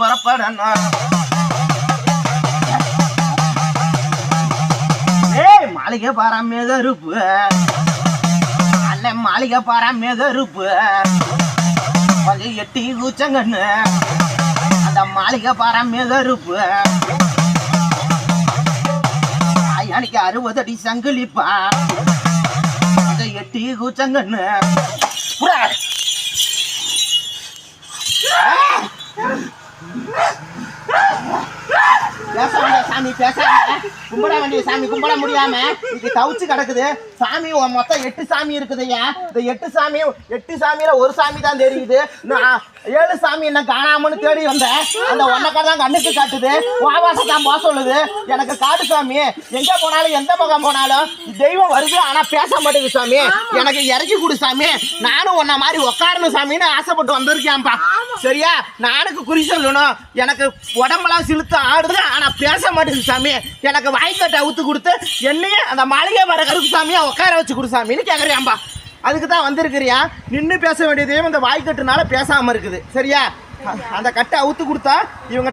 புறப்படணும் ஏய் மாளிகை பாரா மேகருப்பு அல்ல மாளிகை பாரா மேகருப்பு கொஞ்சம் எட்டி கூச்சங்கண்ணு. அந்த மாளிகை பாரா மேகருப்பு அன்னைக்கு அறுபது அடி சங்கிலிப்பா. கொஞ்சம் எட்டி கூச்சங்கண்ணு. புறா பேச வேண்டிய சாமி பேசாம. கும்பிட வேண்டிய சாமி கும்பிட முடியாம இது தவிச்சு கிடக்குது. சாமி மொத்தம் எட்டு சாமி இருக்குதுய்யா இந்த எட்டு சாமி எட்டு சாமியில ஒரு சாமி தான் தெரியுது. ஏழு சாமி என்ன காணாமன்னு தேடி வந்தேன். அந்த ஒன்னக்கா தான் கண்ணுக்கு காட்டுது. வாவாச தான் போக சொல்லுது. எனக்கு காட்டு சாமி எங்க போனாலும் எந்த பக்கம் போனாலும் தெய்வம் வருது. ஆனா பேச மாட்டேங்குது சாமி. எனக்கு இறக்கி கொடு சாமி. நானும் உன்ன மாதிரி உக்காரணும் சாமின்னு ஆசைப்பட்டு வந்திருக்கேன்ப்பா. சரியா? நானுக்கு குறி சொல்லணும். எனக்கு உடம்பெல்லாம் சிலுத்து ஆடுது ஆனா பேச மாட்டேங்குது சாமி. எனக்கு வாய்க்கட்டை அவுத்து கொடுத்து என்னையும் அந்த மாளிகை வர கருப்பு சாமியை உட்கார வச்சு கொடு சாமின்னு கேட்குறியாம்பா அதுக்கு தான் வந்திருக்கிறியா? நின்று பேச வேண்டியதையும் இந்த வாய்க்கட்டுனால பேசாம இருக்குது. சரியா? அந்த கட்டை அவுத்து கொடுத்தா இவங்க